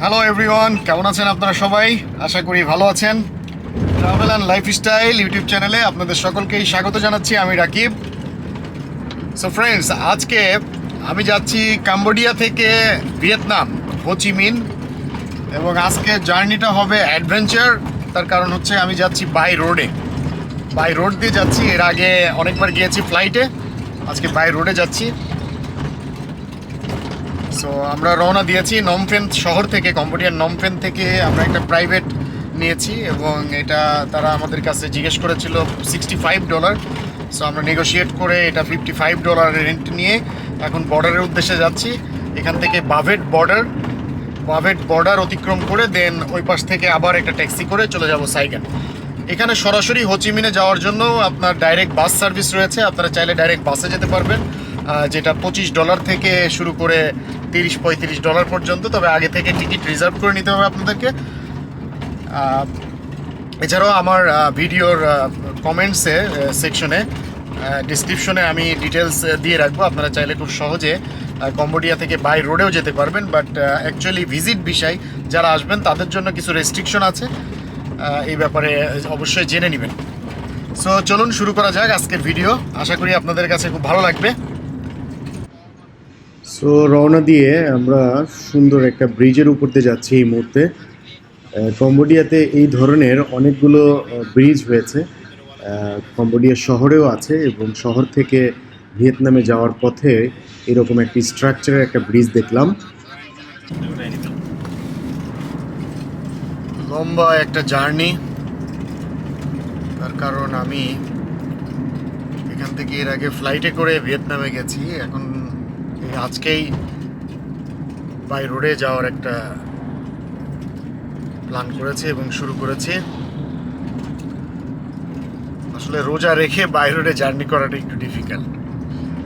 Hello everyone কেমন আছেন আপনারা সবাই? আশা করি ভালো আছেন। ট্রাভেল অ্যান্ড লাইফস্টাইল ইউটিউব চ্যানেলে আপনাদের সকলকেই স্বাগত জানাচ্ছি। আমি রাকিব। সো ফ্রেন্ডস আজকে আমি যাচ্ছি কাম্বোডিয়া থেকে ভিয়েতনাম হোচিমিন এবং আজকে জার্নিটা হবে অ্যাডভেঞ্চার। তার কারণ হচ্ছে আমি যাচ্ছি বাই রোডে। বাই রোড দিয়ে যাচ্ছি। এর আগে অনেকবার গিয়েছি ফ্লাইটে আজকে বাই রোডে যাচ্ছি। সো আমরা রওনা দিয়েছি নমফেন শহর থেকে কম্বোডিয়ার নমফেন থেকে আমরা একটা প্রাইভেট নিয়েছি এবং এটা তারা আমাদের কাছে জিজ্ঞেস করেছিল সিক্সটি ফাইভ ডলার সো আমরা নেগোশিয়েট করে এটা ফিফটি ফাইভ ডলার রেন্ট নিয়ে এখন বর্ডারের উদ্দেশ্যে যাচ্ছি। এখান থেকে বাভেট বর্ডার বাভেট বর্ডার অতিক্রম করে দেন ওই পাশ থেকে আবার একটা ট্যাক্সি করে চলে যাব সাইকেল এখানে সরাসরি হোচিমিনে যাওয়ার জন্য আপনার ডাইরেক্ট বাস সার্ভিস রয়েছে। আপনারা চাইলে ডাইরেক্ট বাসে যেতে পারবেন। যেটা পঁচিশ ডলার থেকে শুরু করে তিরিশ পঁয়ত্রিশ ডলার পর্যন্ত, তবে আগে থেকে টিকিট রিজার্ভ করে নিতে হবে আপনাদেরকে। এছাড়াও আমার ভিডিওর কমেন্টসে সেকশনে ডিসক্রিপশনে আমি ডিটেলস দিয়ে রাখব। আপনারা চাইলে খুব সহজে কম্বোডিয়া থেকে বাই রোডেও যেতে পারবেন বাট অ্যাকচুয়ালি ভিজিট বিষয়, যারা আসবেন তাদের জন্য কিছু রেস্ট্রিকশন আছে। এই ব্যাপারে অবশ্যই জেনে নেবেন। সো চলুন শুরু করা যাক আজকের ভিডিও আশা করি আপনাদের কাছে খুব ভালো লাগবে। সো রওনা দিয়ে আমরা সুন্দর একটা ব্রিজের উপর দিয়ে যাচ্ছি এই মুহূর্তে। কম্বোডিয়াতে এই ধরনের অনেকগুলো ব্রিজ হয়েছে। কম্বোডিয়া শহরেও আছে এবং শহর থেকে ভিয়েতনামে যাওয়ার পথে এরকম একটি স্ট্রাকচারের একটা ব্রিজ দেখলাম। লম্বা একটা জার্নি। তার কারণ আমি এখান থেকে এর আগে ফ্লাইটে করে ভিয়েতনামে গেছি। এখন আজকেই বাই রোডে যাওয়ার একটা প্ল্যান করেছি এবং শুরু করেছি। আসলে রোজা রেখে বাই রোডে জার্নি করাটা একটু ডিফিকাল্ট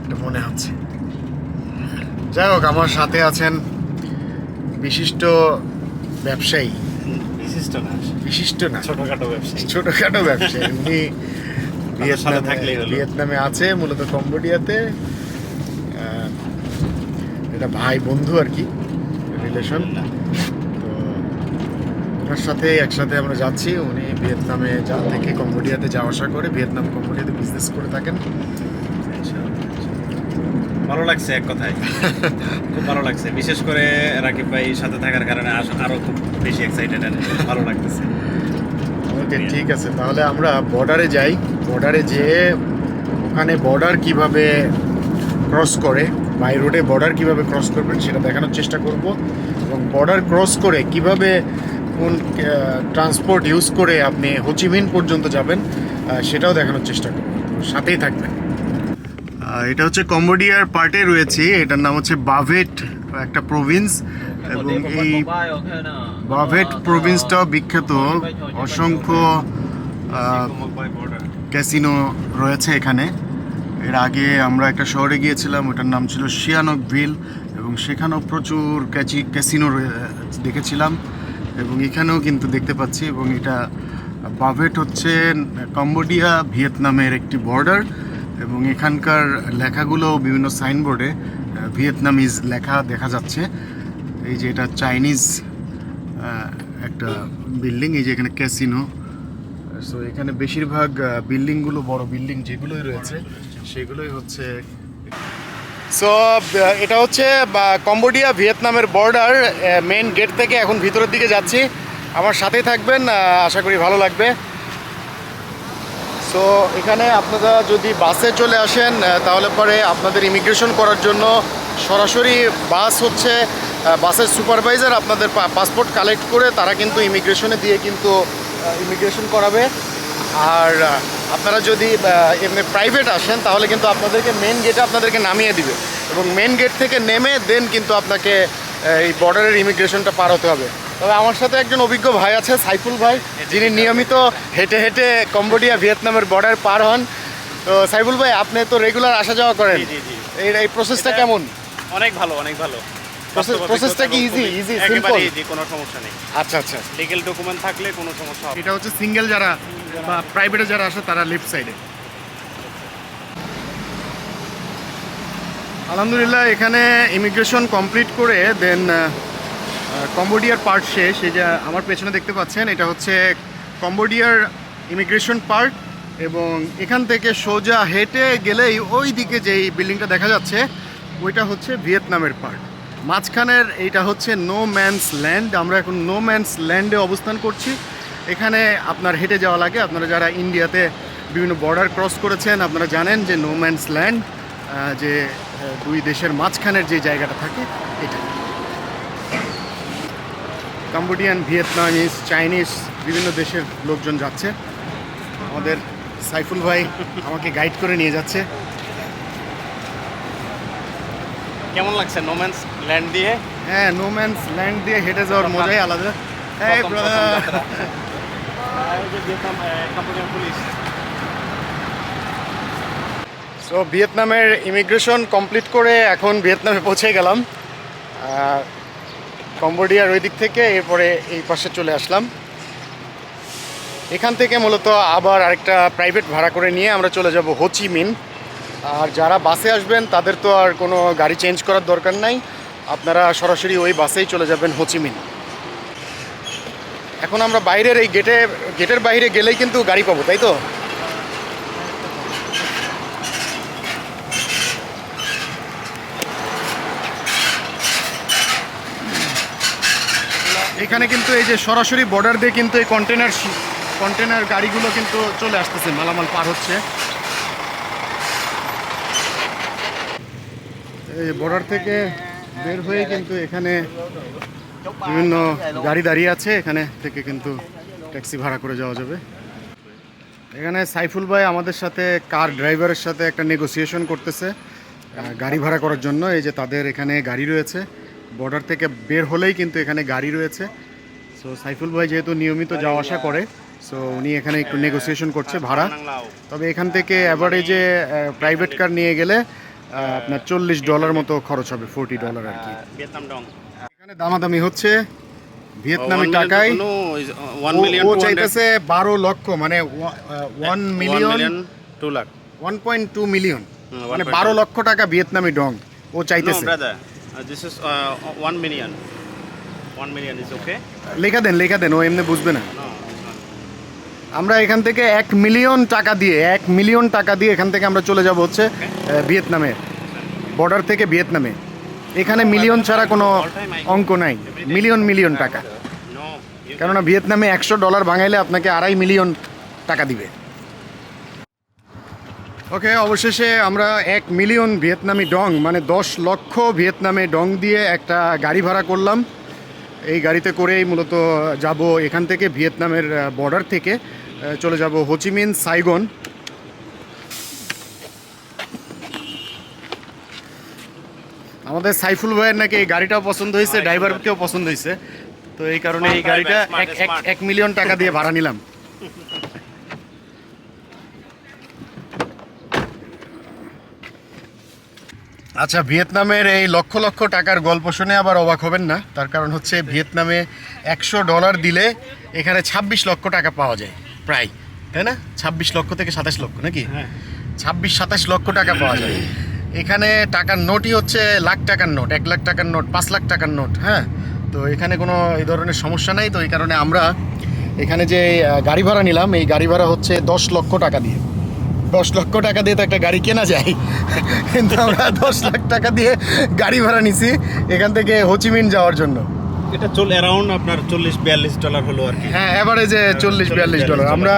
এটা মনে হচ্ছে যাই হোক আমার সাথে আছেন বিশিষ্ট ব্যবসায়ী। বিশিষ্ট না বিশিষ্ট না। ছোটখাটো ব্যবসায়ী। ছোটখাটো ব্যবসায়ী। উনি ভিয়েতনামে থাকলেই হলো। ভিয়েতনামে আছে মূলত কম্বোডিয়াতে। এটা ভাই বন্ধু আর কি রিলেশন তো ওনার সাথে একসাথে আমরা যাচ্ছি উনি ভিয়েতনামে যা থেকে কম্বোডিয়াতে যাওয়া আসা করে ভিয়েতনাম কম্বোডিয়াতে বিজনেস করে থাকেন। ভালো লাগছে এক কথায়। খুব ভালো লাগছে। বিশেষ করে রাকিব ভাই সাথে থাকার কারণে আস- আরও খুব বেশি এক্সাইটেড আর ভালো লাগতেছে। ওকে ঠিক আছে। তাহলে আমরা বর্ডারে যাই। বর্ডারে যেয়ে ওখানে বর্ডার কীভাবে ক্রস করে বাই রোডে বর্ডার কীভাবে ক্রস করবেন সেটা দেখানোর চেষ্টা করব এবং বর্ডার ক্রস করে কীভাবে কোন ট্রান্সপোর্ট ইউজ করে আপনি হোচিমিন পর্যন্ত যাবেন সেটাও দেখানোর চেষ্টা করব। সাথেই থাকবেন। এটা হচ্ছে কম্বোডিয়ার পার্টে রয়েছে। এটার নাম হচ্ছে বাভেট একটা প্রভিন্স এবং এই বাভেট প্রভিন্সটাও বিখ্যাত। অসংখ্য ক্যাসিনো রয়েছে এখানে। এর আগে আমরা একটা শহরে গিয়েছিলাম, ওটার নাম ছিল শিয়ানকভিল এবং সেখানেও প্রচুর ক্যাচি, ক্যাসিনো দেখেছিলাম এবং এখানেও কিন্তু দেখতে পাচ্ছি এবং এটা, বাভেট হচ্ছে কম্বোডিয়া, ভিয়েতনামের একটি বর্ডার এবং এখানকার লেখাগুলো বিভিন্ন সাইনবোর্ডে ভিয়েতনামিজ লেখা দেখা যাচ্ছে। এই যে এটা চাইনিজ একটা বিল্ডিং, এই যে এখানে ক্যাসিনো। সো এখানে বেশিরভাগ বিল্ডিংগুলো, বড় বিল্ডিং যেগুলোই রয়েছে সেগুলোই হচ্ছে সো এটা হচ্ছে কম্বোডিয়া, ভিয়েতনামের বর্ডার মেন গেট থেকে এখন ভিতরের দিকে যাচ্ছি। আমার সাথেই থাকবেন আশা করি ভালো লাগবে। সো এখানে আপনারা যদি বাসে চলে আসেন তাহলে পরে আপনাদের ইমিগ্রেশন করার জন্য সরাসরি বাস হচ্ছে বাসের সুপারভাইজার আপনাদের পাসপোর্ট কালেক্ট করে তারা কিন্তু ইমিগ্রেশনে দিয়ে কিন্তু ইমিগ্রেশন করাবে। আর আপনারা যদি এমনি প্রাইভেট আসেন তাহলে কিন্তু আপনাদেরকে মেন গেটে আপনাদেরকে নামিয়ে দিবে। এবং মেন গেট থেকে নেমে দেন কিন্তু আপনাকে এই বর্ডারের ইমিগ্রেশনটা পার হতে হবে। তবে আমার সাথে একজন অভিজ্ঞ ভাই আছে সাইফুল ভাই যিনি নিয়মিত হেঁটে হেঁটে কম্বোডিয়া ভিয়েতনামের বর্ডার পার হন। তো সাইফুল ভাই আপনি তো রেগুলার আসা যাওয়া করেন। এই এই প্রসেসটা কেমন? অনেক ভালো অনেক ভালো। Processটা কি একেবারে ইজি কোনো সমস্যা নেই। আচ্ছা আচ্ছা। লিগেল ডকুমেন্ট থাকলে কোনো সমস্যা এটা হচ্ছে সিঙ্গেল যারা বা প্রাইভেটে যারা আসে, তারা লেফট সাইডে আলহামদুলিল্লাহ, এখানে ইমিগ্রেশন কমপ্লিট করে দেন কম্বোডিয়ার পার্ট শেষ। এই যে আমার পেছনে দেখতে পাচ্ছেন, এটা হচ্ছে কম্বোডিয়ার ইমিগ্রেশন পার্ট এবং এখান থেকে সোজা হেঁটে গেলেই ওই দিকে যেই বিল্ডিংটা দেখা যাচ্ছে, ওইটা হচ্ছে ভিয়েতনামের পার্ট মাঝখানের এইটা হচ্ছে নো ম্যানস ল্যান্ড আমরা এখন নো ম্যানস ল্যান্ডে অবস্থান করছি। এখানে আপনার হেঁটে যাওয়া লাগে। আপনারা যারা ইন্ডিয়াতে বিভিন্ন বর্ডার ক্রস করেছেন আপনারা জানেন যে নো ম্যানস ল্যান্ড যে দুই দেশের মাঝখানের যে জায়গাটা থাকে এটা। কাম্বোডিয়ান ভিয়েতনামিজ চাইনিজ বিভিন্ন দেশের লোকজন যাচ্ছে। আমাদের সাইফুল ভাই আমাকে গাইড করে নিয়ে যাচ্ছে। কেমন লাগছে নোম্যান্স ল্যান্ড দিয়ে? হ্যাঁ নো ম্যানস ল্যান্ড দিয়ে হেঁটে যাওয়ার মজাই আলাদা। হ্যাঁ ভিয়েতনাম পুলিশ সো ভিয়েতনামের ইমিগ্রেশন কমপ্লিট করে এখন ভিয়েতনামে পৌঁছে গেলাম। কম্বোডিয়ার ওই দিক থেকে এরপরে এই পাশে চলে আসলাম। এখান থেকে মূলত আবার আরেকটা প্রাইভেট ভাড়া করে নিয়ে আমরা চলে যাব হোচিমিন আর যারা বাসে আসবেন, তাদের তো আর কোনো গাড়ি চেঞ্জ করার দরকার নাই। আপনারা সরাসরি ওই বাসেই চলে যাবেন হোচিমিন এখন আমরা বাইরের এই গেটে গেটের বাইরে গেলেই কিন্তু গাড়ি পাবো, তাই তো? এখানে কিন্তু এই যে সরাসরি বর্ডার দিয়ে কিন্তু এই কন্টেনার কন্টেনার গাড়িগুলো কিন্তু চলে আসতেছে, মালামাল পার হচ্ছে। এই বর্ডার থেকে বের হয়ে কিন্তু এখানে বিভিন্ন গাড়ি দাঁড়িয়ে আছে, এখানে থেকে কিন্তু ট্যাক্সি ভাড়া করে যাওয়া যাবে। এখানে সাইফুল ভাই আমাদের সাথে, কার ড্রাইভারের সাথে একটা নেগোসিয়েশন করতেছে গাড়ি ভাড়া করার জন্য। এই যে তাদের এখানে গাড়ি রয়েছে বর্ডার থেকে বের হলেই কিন্তু এখানে গাড়ি রয়েছে। সো সাইফুল ভাই যেহেতু নিয়মিত যাওয়া আসা করে সো উনি এখানে একটু নেগোসিয়েশন করছে ভাড়া। তবে এখান থেকে অ্যাভারেজে প্রাইভেট কার নিয়ে গেলে আপনার চল্লিশ ডলার মতো খরচ হবে ফোরটি ডলার আর কি। এখানে দামাদামি হচ্ছে। ভিয়েতনামি টাকায়। ও- চাইতেছে বারো লক্ষ মানে one million two lakh one point two million মানে বারো লক্ষ টাকা ভিয়েতনামি ডং ও চাইতেছে. Uh, uh, one million. One million is okay. লেখা দেন লেখা দেন ও এমনি বুঝবে না. আমরা এখান থেকে এক মিলিয়ন টাকা দিয়ে এক মিলিয়ন টাকা দিয়ে এখান থেকে আমরা চলে যাব হচ্ছে ভিয়েতনামে। বর্ডার থেকে ভিয়েতনামে। এখানে মিলিয়ন ছাড়া কোনো অঙ্ক নাই। মিলিয়ন মিলিয়ন টাকা। কেননা ভিয়েতনামে একশো ডলার ভাঙাইলে আপনাকে আড়াই মিলিয়ন টাকা দিবে। ওকে, অবশেষে আমরা এক মিলিয়ন ভিয়েতনামি ডং মানে দশ লক্ষ ভিয়েতনামে ডং দিয়ে একটা গাড়ি ভাড়া করলাম। এই গাড়িতে করেই মূলত যাব এখান থেকে ভিয়েতনামের বর্ডার থেকে। চলে যাব হোচিমিন সাইগন। আমাদের সাইফুল ভাইয়ের নাকি এই গাড়িটাও পছন্দ হয়েছে হ্যাঁ, ড্রাইভারকেও পছন্দ হয়েছে। তো এই কারণে এই গাড়িটা এক মিলিয়ন টাকা দিয়ে ভাড়া নিলাম। আচ্ছা ভিয়েতনামের এই লক্ষ লক্ষ টাকার গল্প শুনে আবার অবাক হবেন না। তার কারণ হচ্ছে ভিয়েতনামে একশো ডলার দিলে এখানে ছাব্বিশ লক্ষ টাকা পাওয়া যায় প্রায়। তাই না? ছাব্বিশ লক্ষ থেকে সাতাশ লক্ষ নাকি? হ্যাঁ। ছাব্বিশ সাতাশ লক্ষ টাকা পাওয়া যায়। এখানে টাকার নোটই হচ্ছে লাখ টাকার নোট, এক লাখ টাকার নোট, পাঁচ লাখ টাকার নোট হ্যাঁ? তো এখানে কোনো এই ধরনের সমস্যা নাই, তো এই কারণে আমরা এখানে যে গাড়ি ভাড়া নিলাম, এই গাড়ি ভাড়া হচ্ছে দশ লক্ষ টাকা দিয়ে। দশ লক্ষ টাকা দিয়ে তো একটা গাড়ি কেনা যায়, কিন্তু আমরা দশ লাখ টাকা দিয়ে গাড়ি ভাড়া নিছি এখান থেকে হোচিমিন যাওয়ার জন্য। এটা চল অ্যারাউন্ড আপনার চল্লিশ বিয়াল্লিশ ডলার হলো আর কি। হ্যাঁ অ্যাভারেজে চল্লিশ বিয়াল্লিশ ডলার আমরা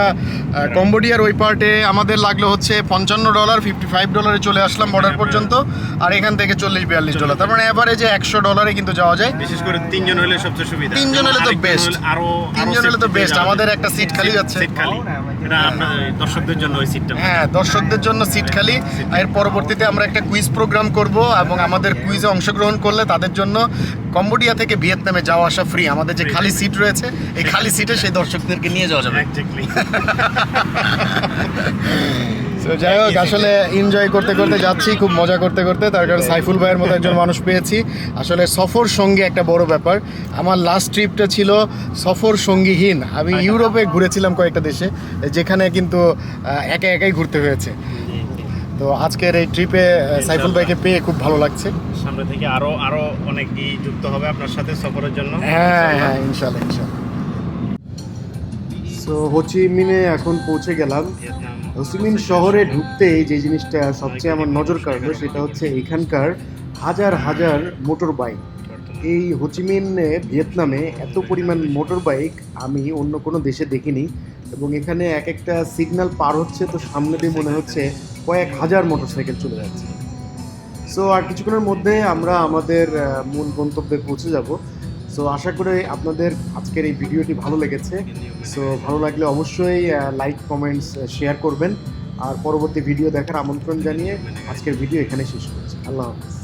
কম্বোডিয়ার ওই পার্টে আমাদের লাগল হচ্ছে পঞ্চান্ন ডলার ফিফটি ফাইভ ডলারে চলে আসলাম বর্ডার পর্যন্ত আর এখান থেকে চল্লিশ বিয়াল্লিশ ডলার তার মানে অ্যাভারেজে একশো ডলারে কিন্তু যাওয়া যায়। বিশেষ করে তিনজন হলে সবচেয়ে সুবিধা। তিনজন হলে তো best। আরও তিনজন হলে তো বেস্ট আমাদের একটা সিট খালি যাচ্ছে। সিট খালি। দর্শকদের জন্য ওই সিটটা হ্যাঁ দর্শকদের জন্য সিট খালি। এর পরবর্তীতে আমরা একটা কুইজ প্রোগ্রাম করব এবং আমাদের কুইজে অংশগ্রহণ করলে তাদের জন্য কম্বোডিয়া থেকে ভিয়েতনামে যাওয়া আসা ফ্রি আমাদের যে খালি সিট রয়েছে এই খালি সিটে সেই দর্শকদেরকে নিয়ে যাওয়া যাবে। যাই হোক আসলে এনজয় করতে করতে যাচ্ছি খুব মজা করতে করতে। তার কারণ সাইফুল ভাইয়ের মতো একজন মানুষ পেয়েছি। আসলে সফর সঙ্গী একটা বড় ব্যাপার। আমার লাস্ট ট্রিপটা ছিল সফর সঙ্গীহীন। আমি ইউরোপে ঘুরেছিলাম কয়েকটা দেশে যেখানে কিন্তু একা একাই ঘুরতে হয়েছে। তো আজকের এই ট্রিপে সাইফুল ভাইকে পেয়ে খুব ভালো লাগছে। সামনে থেকে আরও আরও অনেকই যুক্ত হবে আপনার সাথে সফরের জন্য। হ্যাঁ হ্যাঁ ইনশাল্লাহ সো হোচিমিনে এখন পৌঁছে গেলাম। হোচিমিন শহরে ঢুকতেই যে জিনিসটা সবচেয়ে আমার নজর কাড়লো সেটা হচ্ছে এখানকার হাজার হাজার মোটর বাইক এই হোচিমিনে, ভিয়েতনামে এত পরিমাণ মোটর বাইক আমি অন্য কোনো দেশে দেখিনি এবং এখানে এক একটা সিগন্যাল পার হচ্ছে, তো সামনে দিয়ে মনে হচ্ছে কয়েক হাজার মোটরসাইকেল চলে যাচ্ছে। সো আর কিছুক্ষণের মধ্যে আমরা আমাদের মূল গন্তব্যে পৌঁছে যাব। সো আশা করি আপনাদের আজকের এই ভিডিওটি ভালো লেগেছে। সো ভালো লাগলে অবশ্যই লাইক কমেন্টস শেয়ার করবেন। আর পরবর্তী ভিডিও দেখার আমন্ত্রণ জানিয়ে আজকের ভিডিও এখানে শেষ করছি। আল্লাহ হাফিজ।